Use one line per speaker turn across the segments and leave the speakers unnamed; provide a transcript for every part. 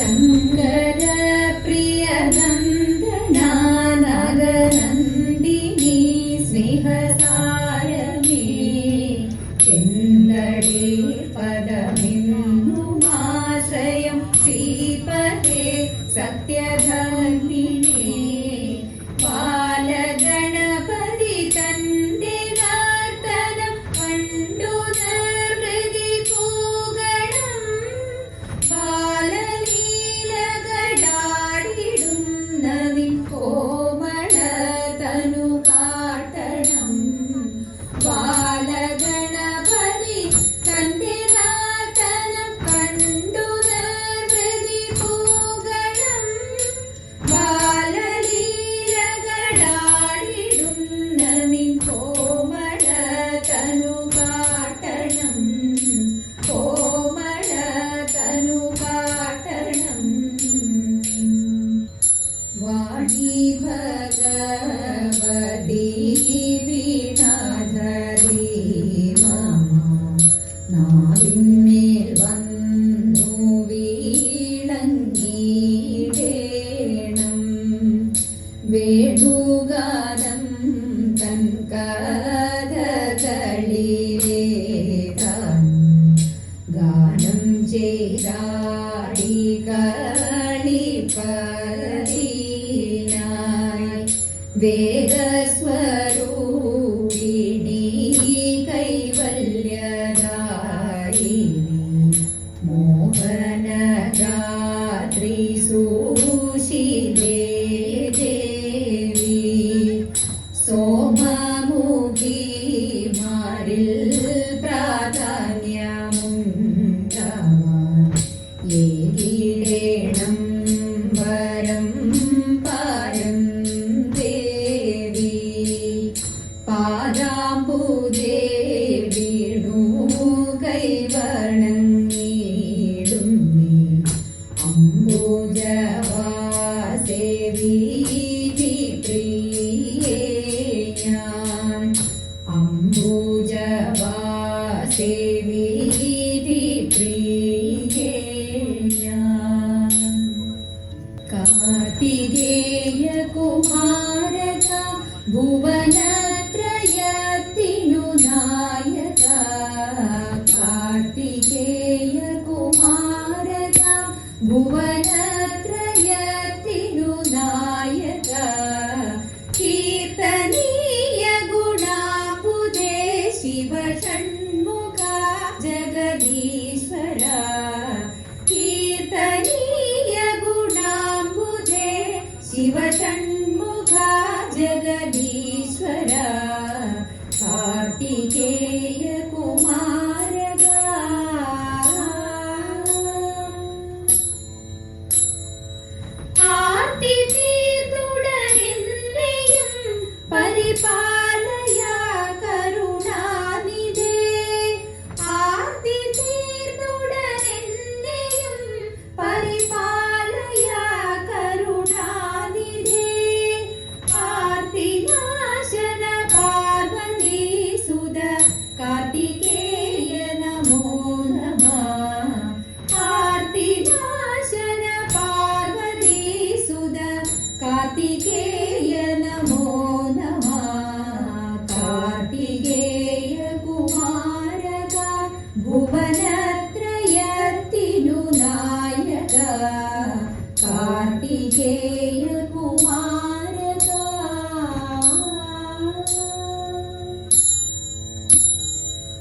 ശങ്കര சிவசண்ட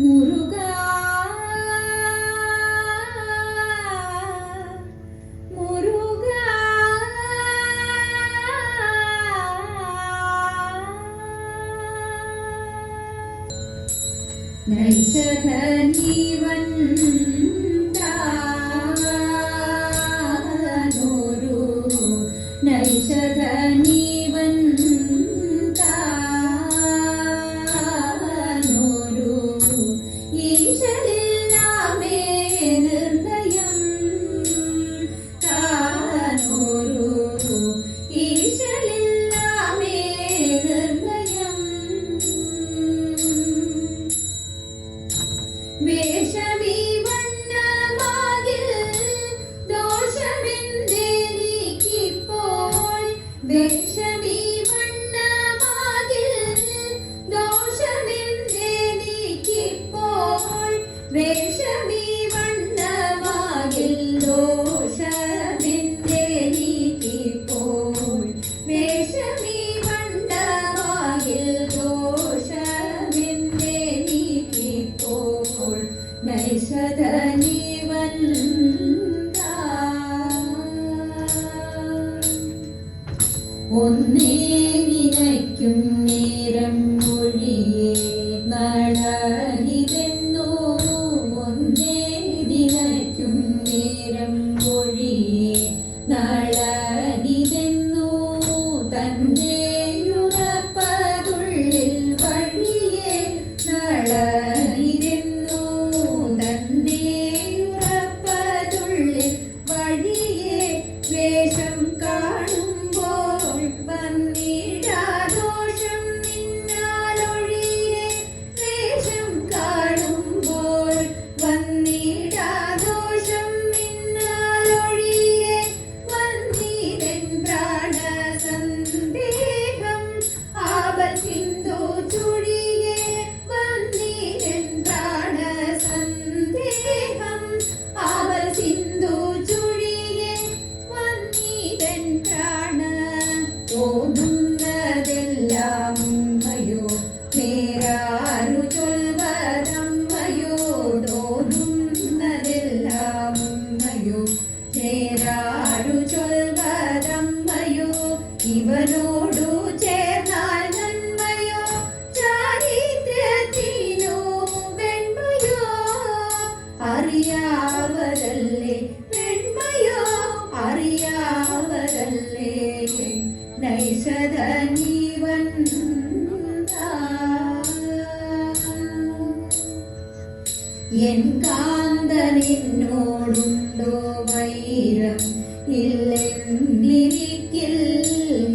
മുരുക മുരുക. നൈഷധനീവൻ താനൊരു നേരാരു ചൊൽവതമ്മയോ തോന്നുന്നതെല്ലാം ഉമ്മയോ നേരാരു ചൊൽവതമ്മയോ ഇവനോടു ചേർന്നാൽ നന്മയോ? ചാരിത്രത്തിനോ വെണ്മയോ? അറിയാവതല്ലേ വെണ്മയോ? അറിയാവതല്ലേ നൈഷധ കാന്തനെന്നോടുണ്ടോ വൈരം? ഇല്ലെന്നിരിക്കിൽ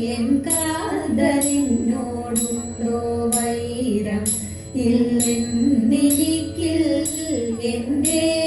എൻ കാതലിനോടുണ്ടോ വൈരം? ഇല്ലെന്നിരിക്കിൽ എന്റെ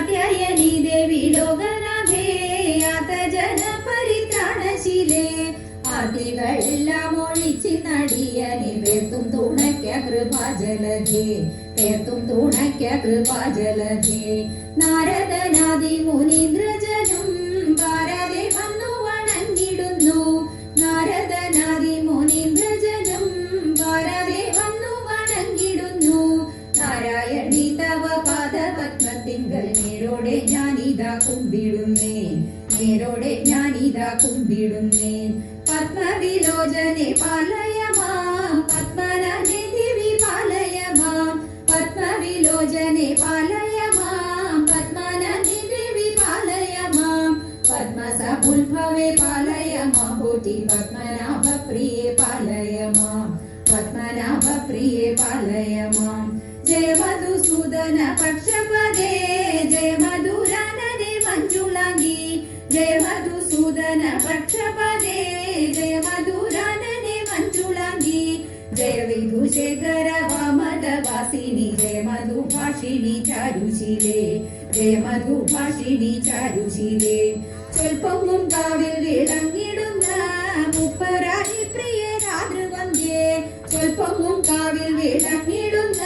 കാത്യായനി ദേവി ലോകനാഥേ ആർത്തജന പരിത്രാണശീലേ ആദികളെല്ലാം ഒഴിച്ച് നടിയനി പേർത്തും തുണയ്ക്ക കൃപാജലധേ പേർത്തും തുണയ്ക്ക കൃപാജലധേ. നാരദനാദി മുനീന്ദ്രജനും ഭാരതെ വന്നു വണങ്ങിടുന്നു. നാരദനാദി മുനീന്ദ്രജനും ഭാരതെ വന്നു വണങ്ങിടുന്നു. നാരായണി നേരോടെ ഞാനിതാ കുമ്പിടുന്നേ. നേരോടെ ഞാനിതാ കുമ്പിടുന്നേ. പത്മവിലോചനെ പാലയമാ പത്മനാഭേ ദേവി പാലയമാ. പത്മവിലോചനെ പാലയമാ പത്മനാഭേ ദേവി പാലയമാ. പത്മസമുദ്ഭവേ പാലയമാ പോറ്റി പത്മനാഭ പ്രിയേ പാലയമാ. പത്മനാഭ പ്രിയേ പാലയമാ. ജയ മധുസൂദന പക്ഷപദേ വാമത വാസിനി ജയ മധുഭാഷിണി ചാരുശീലേ. സ്വൽപ്പവും കാവിൽ വിളങ്ങിടുന്ന മുപ്പരായി പ്രിയ രാതൃവന്ധ്യേ സ്വൽപ്പ പൊങ്ങും കാവിൽ വിളങ്ങിടുന്ന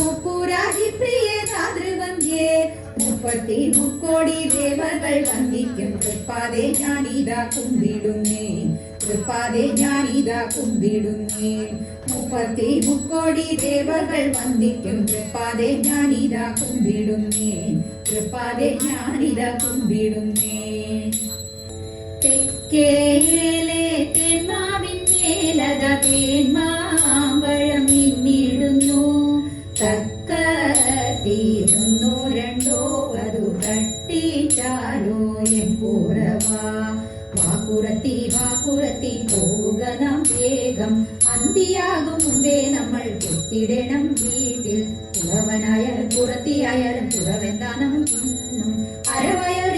മുപ്പുരാജി പ്രിയ താതൃവന്ധ്യേ മുപ്പത്തി മുക്കോടി ദേവകൾ വന്ദിക്കും തൃപ്പാതെ ഞാനിതാ കുമ്പിടുന്നേ. തൃപ്പാതെ ഞാനിതാ കുമ്പിടുന്നേ. മുപ്പത്തി മുക്കോടി ദേവകൾ വന്ദിക്കും. തൃപ്പാതെ ഞാനിതാ കുമ്പിടുന്നേ. തൃപ്പാതെ ഞാനിതാ കുമ്പിടുന്നേ. തെക്കേയിലെ തെന്മാവിൻ മേലത തേന്മാമ്പഴം ഇന്നിടുന്നു തക്കത്തിരുന്നോ രണ്ടോ അത് തട്ടിച്ചാലോ എമ്പുറവാ വാക്കുറത്തി വാക്കുറത്തി പോവുക നാം വേഗം. അന്തിയാകും മുമ്പേ നമ്മൾ കുത്തിടണം വീട്ടിൽ. പുറവനായാലും പുറത്തിയായാലും പുറവെന്താ നമുക്കിന്നും അരവയറിനു വിഭവമാണെങ്കിൽ